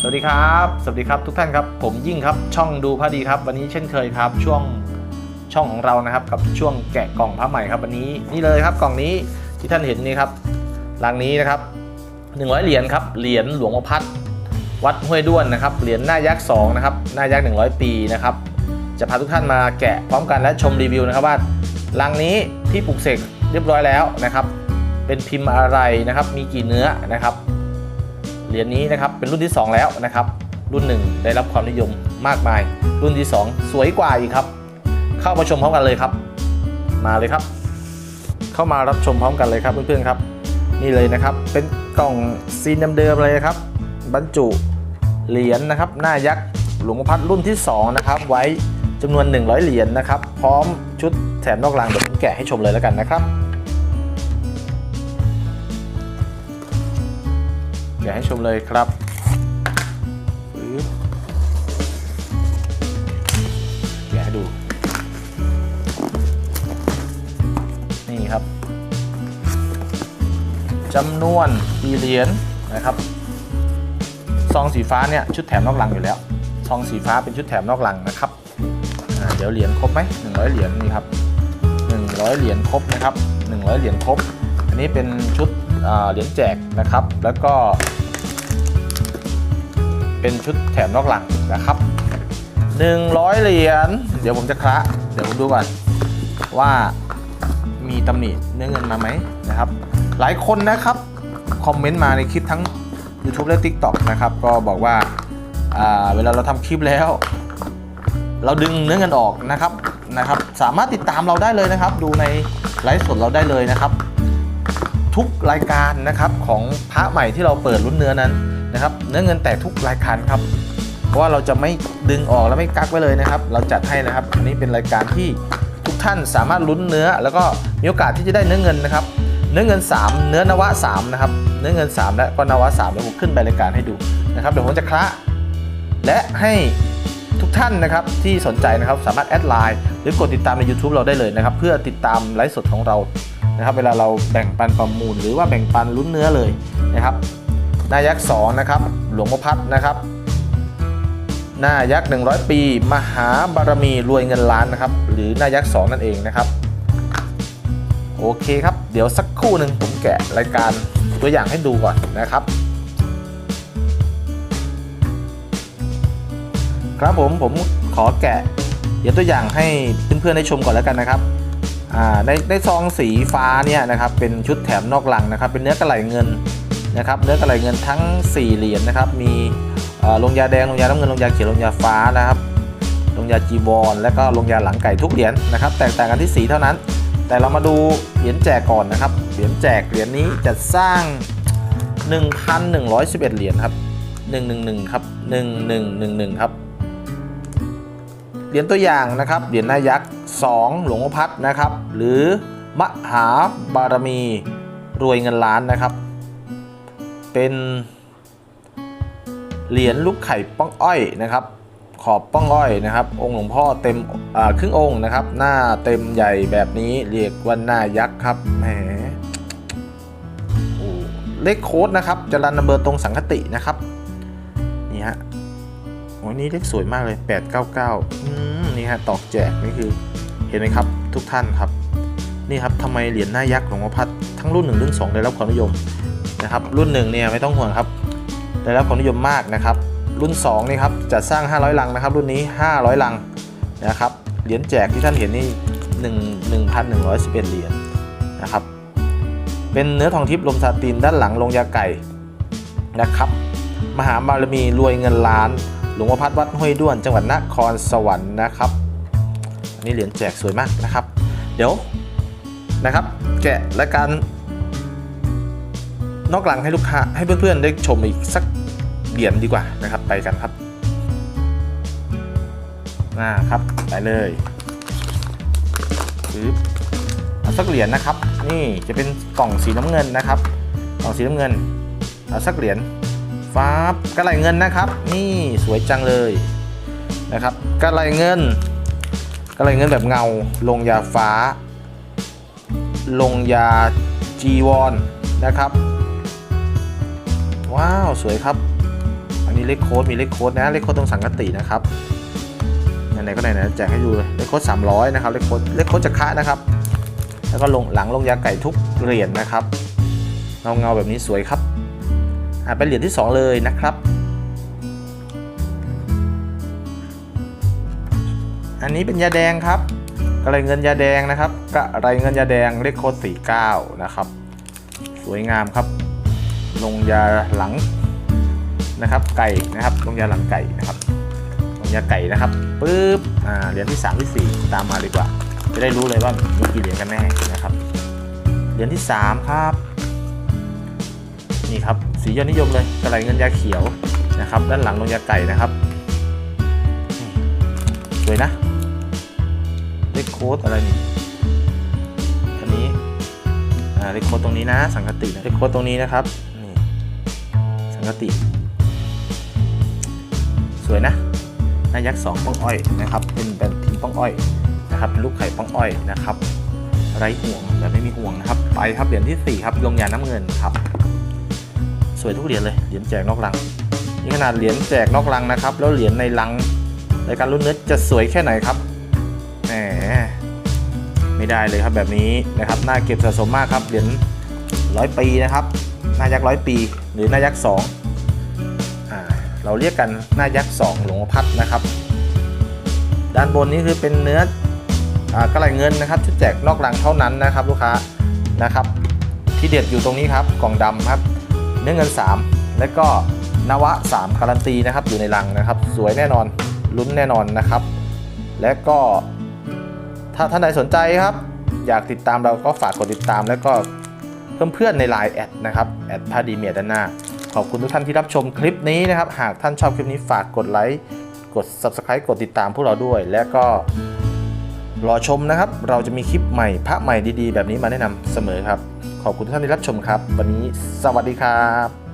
สวัสดีครับ สวัสดีครับทุกท่านครับ ผมยิ่งครับ ช่องดูพระดีครับ วันนี้เช่นเคยครับ ช่วงช่องของเรานะครับ กับช่วงแกะกล่องพระใหม่ครับ วันนี้นี่เลยครับกล่องนี้ที่ท่านเห็นนี่ครับรังนี้นะครับ100 เหรียญครับ เหรียญหลวงพ่อพัดวัดห้วยด้วนนะครับ เหรียญหน้ายักษ์สองนะครับ หน้ายักษ์100 ปีนะครับ จะพาทุกท่านมาแกะพร้อมกันและชมรีวิวนะครับว่ารังนี้ที่ปลูกเสกเรียบร้อยแล้วนะครับ เป็นพิมพ์อะไรนะครับ มีกี่เนื้อนะครับ เหรียญนี้นะครับเป็นรุ่นที่ 2 แล้วนะครับ รุ่น 1 ได้รับความนิยมมากมาย รุ่นที่ 2 สวยกว่าอีกครับ เข้ามาชมพร้อมกันเลยครับ มาเลยครับ เข้ามารับชมพร้อมกันเลยครับเพื่อนๆครับ นี่เลยนะครับ เป็นกล่องซีนเดิมๆเลยครับ บรรจุเหรียญนะครับ หน้ายักษ์หลวงพ่อพัดรุ่นที่ 2 นะครับ ไว้จำนวน 100 เหรียญนะครับ พร้อมชุดแถมนอกรางเดี๋ยวผมแกะให้ชมเลยแล้วกันนะครับ แกะให้ชมเลยครับแกะให้ดู นี่ครับจำนวนกี่เหรียญนะครับ ซองสีฟ้าเนี่ยชุดแถมนอกลังอยู่แล้ว ซองสีฟ้าเป็นชุดแถมนอกลังนะครับเดี๋ยวเหรียญครบไหม100เหรียญนี่ครับ100เหรียญครบนะครับ100เหรียญครบ อันนี้เป็นชุดเหรียญแจกนะครับ แล้วก็ เป็นชุดแถมนอกหลังนะครับ 100 เหรียญ เดี๋ยวผมจะคละ เดี๋ยวผมดูก่อนว่ามีตำหนิเนื้อเงินมาไหมนะครับ หลายคนนะครับ คอมเมนต์มาในคลิปทั้ง YouTube และ TikTok นะครับ ก็บอกว่าาเวลาเราทำคลิปแล้ว เราดึงเนื้อเงินออกนะครับนะครับ สามารถติดตามเราได้เลยนะครับ ดูในไลฟ์สดเราได้เลยนะครับ ทุกรายการนะครับของพระใหม่ที่เราเปิดรุ่นเนื้อนั้น นะครับ เนื้อเงินแตกทุกรายการครับ เพราะว่าเราจะไม่ดึงออกและไม่กักไว้เลยนะครับ เราจัดให้นะครับ อันนี้เป็นรายการที่ทุกท่านสามารถลุ้นเนื้อ แล้วก็มีโอกาสที่จะได้เนื้อเงินนะครับ เนื้อเงิน 3 เนื้อนวะ3นะครับ เนื้อเงิน 3 และก็นวะ3เดี๋ยวผมขึ้นไปรายการให้ดูนะครับ เดี๋ยวผมจะคละและให้ทุกท่านนะครับที่สนใจนะครับสามารถแอดไลน์หรือกดติดตามใน YouTube เราได้เลยนะครับ เพื่อติดตามไลฟ์สดของเรานะครับ เวลาเราแบ่งปันประมูล หรือว่าแบ่งปันลุ้นเนื้อเลยนะครับ หนายักษ์สองนะครับหลวงพ่อพัดนะครับ หน้ายักษ์100 ปี มหาบารมีรวยเงินล้านนะครับ หรือหน้ายักษ์สองนั่นเองนะครับ โอเคครับ เดี๋ยวสักครู่หนึ่งผมแกะรายการตัวอย่างให้ดูก่อนนะครับครับผมผมขอแกะเดี๋ยวตัวอย่างให้เพื่อนๆได้ชมก่อนแล้วกันนะครับอ่าในในซองสีฟ้าเนี่ยนะครับเป็นชุดแถมนอกหลังนะครับ เป็นเนื้อกระไหลเงิน นะครับเนื้อกระไหลเงินทั้ง 4 เหรียญนะครับ มีลงยาแดงลงยาน้ำเงินลงยาเขียวลงยาฟ้านะครับลงยาจีวรและก็ลงยาหลังไก่ทุกเหรียญนะครับ แตกต่างกันที่สีเท่านั้น แต่เรามาดูเหรียญแจกก่อนนะครับเหรียญแจกเหรียญนี้จะสร้าง 1,111 เหรียญครับ111ครับ1111ครับเหรียญตัวอย่างนะครับเหรียญนายักษ์2หลวงพ่อพัดนะครับ หรือมหาบารมีรวยเงินล้านนะครับ เป็นเหรียญลูกไข่ป้องอ้อยนะครับ ขอบป้องอ้อยนะครับ องค์หลวงพ่อเต็มครึ่งองค์นะครับ หน้าเต็มใหญ่แบบนี้เรียกว่าหน้ายักษ์ครับแหมเลขโค้ดนะครับจรันนัมเบอร์ตรงสังคตินะครับนี่ฮะโอ้นี่เลขสวยมากเลย 899นี่ฮะตอกแจกนี่คือเห็นไหมครับทุกท่านครับ นี่ครับทำไมเหรียญหน้ายักษ์หลวงพ่อพัดทั้งรุ่น 1 รุ่น 2 ได้รับความนิยม นะครับ รุ่น1เนี่ยไม่ต้องห่วงครับได้รับความนิยมมากนะครับ รุ่น2นี่ครับจะสร้าง 500 ลังนะครับ รุ่นนี้ 500 ลังนะครับเหรียญแจกที่ท่านเห็นนี่1 1,111เหรียญนะครับ เป็นเนื้อทองทิพย์ลมซาตินด้านหลังลงยาไก่นะครับ มหาบารมีรวยเงินล้าน หลวงพ่อพัดวัดห้วยด้วน จังหวัดนครสวรรค์นะครับนนี้เหรียญแจกสวยมากนะครับ เดี๋ยวนะครับ แกะและการ นอกหลังให้ลูกค้าให้เพื่อนๆได้ชมอีกสักเหรียญดีกว่านะครับ ไปกันครับอ่าครับไปเลยปึ๊บเอาสักเหรียญนะครับ นี่จะเป็นกล่องสีน้ำเงินนะครับกล่องสีน้ำเงินเอาสักเหรียญฟ้ากระไหลเงินนะครับ นี่สวยจังเลยนะครับกระไหลเงินกระไหลเงินแบบเงา ลงยาฟ้า ลงยาจีวรนนะครับ ว้าวสวยครับ อันนี้เลขโค้ดมีเลขโค้ดนะเลขโค้ดตรงสังกตินะครับไหนๆก็ไหนๆแจกให้ดูเลยเลขโค้ด300 นะครับเลขโค้ดเลขโค้ดจะคะนะครับ แล้วก็ลงหลังลงยาไก่ทุกเหรียญนะครับเงาเงาแบบนี้สวยครับอ่าเป็นเหรียญที่ 2 เลยนะครับ อันนี้เป็นยาแดงครับกระไรเงินยาแดงนะครับกระไรเงินยาแดงเลขโค้ด49 นะครับ สวยงามครับ ลงยาหลังนะครับ ไก่นะครับ ลงยาหลังไก่นะครับ ลงยาไก่นะครับปึ๊บอ่าเหรียญที่3ที่4ตามมาดีกว่า จะได้รู้เลยว่ามีกี่เหรียญกันแน่นะครับเหรียญที่3ครับนี่ครับสียอดนิยมเลยกระไรเงินยาเขียวนะครับ ด้านหลังลงยาไก่นะครับสวยนะเลขโค้ดอะไรนี่อันนี้อ่าเลขโค้ดตรงนี้นะ สังกติเลขโค้ดตรงนี้นะครับ นี่สังกติ สวยนะหนายักษ์สองป้องอ้อยนะครับ เป็นแบบพิมพ์ป้องอ้อยนะครับเป็นลูกไข่ป้องอ้อยนะครับ ไร้ห่วงแบบไม่มีห่วงนะครับ ไปครับเหรียญที่4ครับลงยาน้ำเงินครับ สวยทุกเหรียญเลยเหรียญแจกนอกลังนี่ขนาดเหรียญแจกนอกลังนะครับ แล้วเหรียญในลังในการรุ่นเนื้อจะสวยแค่ไหนครับแหมไม่ได้เลยครับแบบนี้นะครับน่าเก็บสะสมมากครับเหรียญร้อยปีนะครับน้ายักร้อยปี หรือหน้ายักษ์สองอเราเรียกกันหน้ายักษ์สองหลวงพัดนะครับ ด้านบนนี้คือเป็นเนื้ออกระไรเงินนะครับชุดแจกนอกลังเท่านั้นนะครับ ลูกค้านะครับ ที่เด็ดอยู่ตรงนี้ครับกล่องดำครับ เนื้อเงิน 3 และก็นวะ 3 การันตีนะครับอยู่ในลังนะครับ สวยแน่นอนลุ้นแน่นอนนะครับ และก็ถ้าท่านใดสนใจครับ อยากติดตามเราก็ฝากกดติดตาม แล้วก็ เพื่อนๆใน Line แอดนะครับแอดพาดีเมียด้านหน้า ขอบคุณทุกท่านที่รับชมคลิปนี้นะครับ หากท่านชอบคลิปนี้ฝากกดไลค์กด Subscribe กดติดตามพวกเราด้วย และก็รอชมนะครับ เราจะมีคลิปใหม่พระใหม่ดีๆ แบบนี้มาแนะนำเสมอครับ ขอบคุณทุกท่านที่รับชมครับ วันนี้สวัสดีครับ